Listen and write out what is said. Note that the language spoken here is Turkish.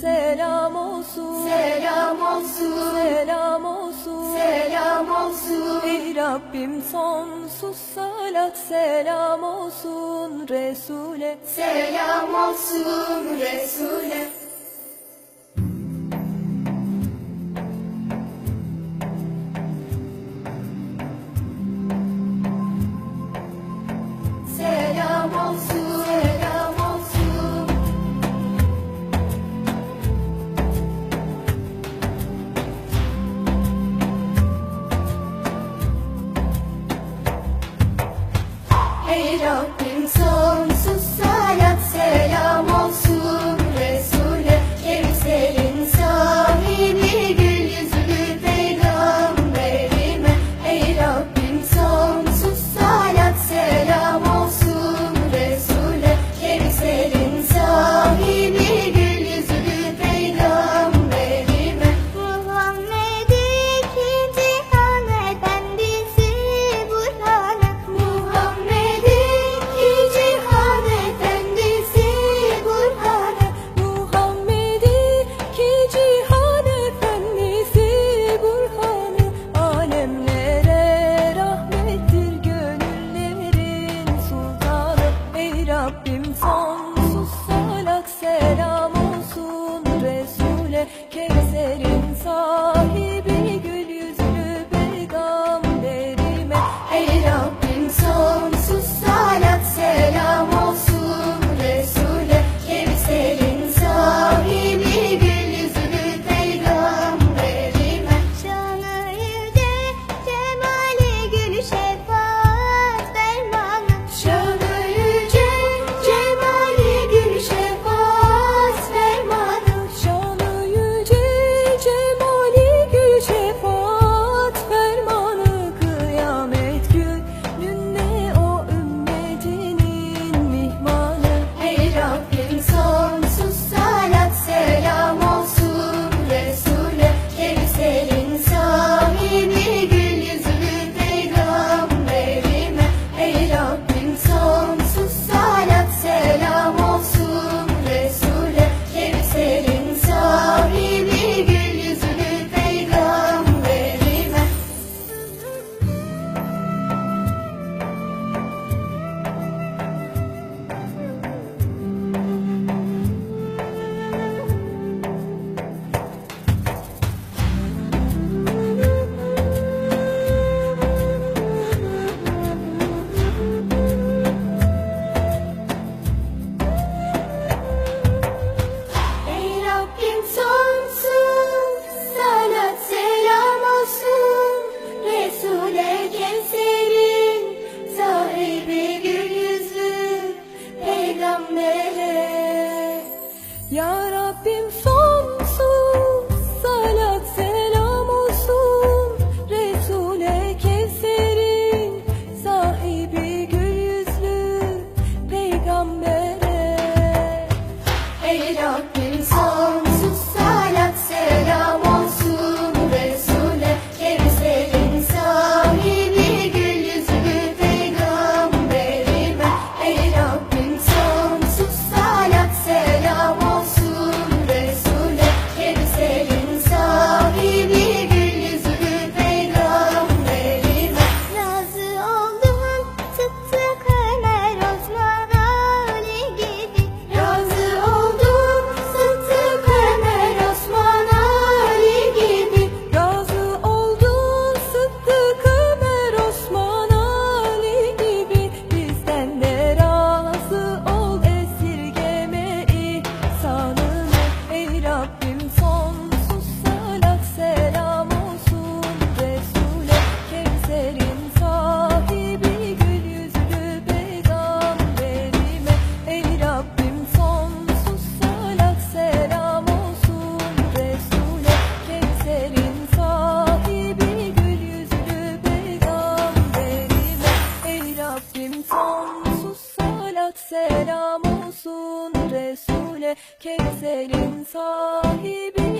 Selam olsun. Selam olsun. Selam olsun. Selam olsun. Ey Rabbim sonsuz salat selam olsun. Resul'e. Selam olsun. Resul'e. Rabbim son 远方 Hey, don't. söyle sahibi